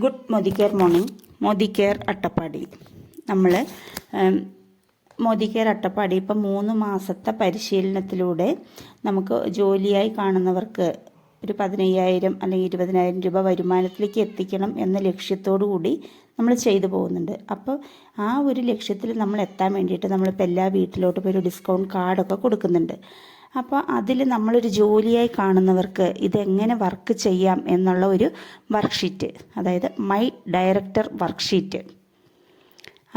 Good Modi care morning Modi care Attappadi. നമ്മൾ Modi care Attappadi ഇപ്പം മൂന്ന് മാസത്തെ പരിശീലനത്തിലൂടെ നമുക്ക് ജോലിയായി കാണുന്നവർക്ക് ഒരു പതിനയ്യായിരം അല്ലെങ്കിൽ ഇരുപതിനായിരം രൂപ വരുമാനത്തിലേക്ക് എത്തിക്കണം എന്ന ലക്ഷ്യത്തോടു കൂടി നമ്മൾ ചെയ്തു പോകുന്നുണ്ട്. അപ്പോൾ ആ ഒരു ലക്ഷ്യത്തിൽ നമ്മൾ എത്താൻ വേണ്ടിയിട്ട് നമ്മളിപ്പോൾ എല്ലാ വീട്ടിലോട്ടും ഒരു ഡിസ്കൗണ്ട് കാർഡൊക്കെ കൊടുക്കുന്നുണ്ട്. അപ്പോൾ അതിൽ നമ്മളൊരു ജോലിയായി കാണുന്നവർക്ക് ഇതെങ്ങനെ വർക്ക് ചെയ്യാം എന്നുള്ള ഒരു വർക്ക്ഷീറ്റ് അതായത് മൈ ഡയറക്ടർ വർക്ക്ഷീറ്റ്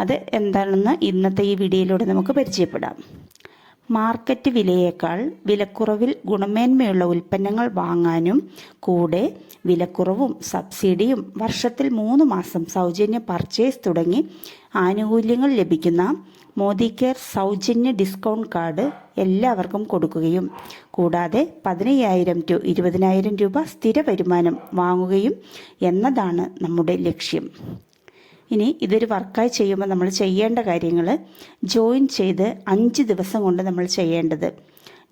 അത് എന്താണെന്ന് ഇന്നത്തെ ഈ വീഡിയോയിലൂടെ നമുക്ക് പരിചയപ്പെടാം. മാർക്കറ്റ് വിലയേക്കാൾ വിലക്കുറവിൽ ഗുണമേന്മയുള്ള ഉൽപ്പന്നങ്ങൾ വാങ്ങാനും കൂടെ വിലക്കുറവും സബ്സിഡിയും വർഷത്തിൽ മൂന്ന് മാസം സൗജന്യ പർച്ചേസ് തുടങ്ങി ആനുകൂല്യങ്ങൾ ലഭിക്കുന്ന മോദി കെയർ സൗജന്യ ഡിസ്കൗണ്ട് കാർഡ് എല്ലാവർക്കും കൊടുക്കുകയും കൂടാതെ പതിനയ്യായിരം ടു ഇരുപതിനായിരം രൂപ സ്ഥിര വരുമാനം വാങ്ങുകയും എന്നതാണ് നമ്മുടെ ലക്ഷ്യം. ഇനി ഇതൊരു വർക്കായി ചെയ്യുമ്പോൾ നമ്മൾ ചെയ്യേണ്ട കാര്യങ്ങൾ ജോയിൻ ചെയ്ത് അഞ്ച് ദിവസം കൊണ്ട് നമ്മൾ ചെയ്യേണ്ടത്.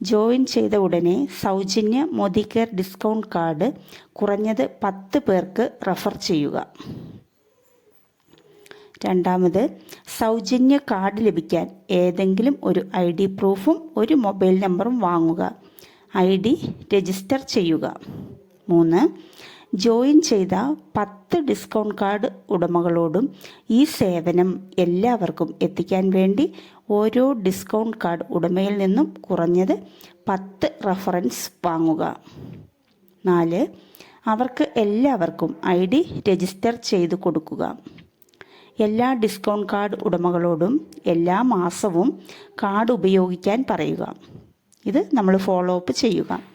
ജോയിൻ ചെയ്ത ഉടനെ സൗജന്യ മോദി കെയർ ഡിസ്കൗണ്ട് കാർഡ് കുറഞ്ഞത് പത്ത് പേർക്ക് റെഫർ ചെയ്യുക. രണ്ടാമത് സൗജന്യ കാർഡ് ലഭിക്കാൻ ഏതെങ്കിലും ഒരു ഐ ഡി പ്രൂഫും ഒരു മൊബൈൽ നമ്പറും വാങ്ങുക. ഐ ഡി രജിസ്റ്റർ ചെയ്യുക. മൂന്ന് ജോയിൻ ചെയ്ത പത്ത് ഡിസ്കൗണ്ട് കാർഡ് ഉടമകളോടും ഈ സേവനം എല്ലാവർക്കും എത്തിക്കാൻ വേണ്ടി ഓരോ ഡിസ്കൗണ്ട് കാർഡ് ഉടമയിൽ നിന്നും കുറഞ്ഞത് പത്ത് റഫറൻസ് വാങ്ങുക. നാല് അവർക്ക് എല്ലാവർക്കും ഐ ഡി രജിസ്റ്റർ ചെയ്ത് കൊടുക്കുക. എല്ലാ ഡിസ്കൗണ്ട് കാർഡ് ഉടമകളോടും എല്ലാ മാസവും കാർഡ് ഉപയോഗിക്കാൻ പറയുക. ഇത് നമ്മൾ ഫോളോ അപ്പ് ചെയ്യുക.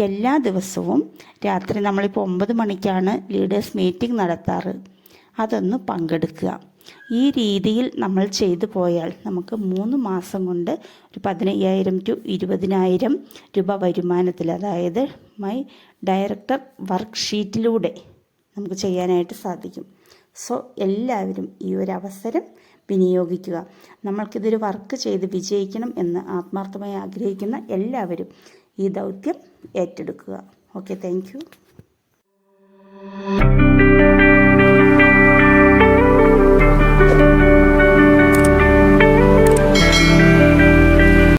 എല്ലാ ദിവസവും രാത്രി നമ്മളിപ്പോൾ ഒമ്പത് മണിക്കാണ് ലീഡേഴ്സ് മീറ്റിംഗ് നടത്താറ്. അതൊന്ന് പങ്കെടുക്കുക. ഈ രീതിയിൽ നമ്മൾ ചെയ്തു പോയാൽ നമുക്ക് മൂന്ന് മാസം കൊണ്ട് ഒരു പതിനയ്യായിരം ടു ഇരുപതിനായിരം രൂപ വരുമാനത്തിൽ അതായത് മൈ ഡയറക്ടർ വർക്ക് ഷീറ്റിലൂടെ നമുക്ക് ചെയ്യാനായിട്ട് സാധിക്കും. സോ എല്ലാവരും ഈ ഒരു അവസരം വിനിയോഗിക്കുക. നമ്മൾക്കിതൊരു വർക്ക് ചെയ്ത് വിജയിക്കണം എന്ന് ആത്മാർത്ഥമായി ആഗ്രഹിക്കുന്ന എല്ലാവരും ഈ ദൗത്യം ഏറ്റെടുക്കുക. Okay thank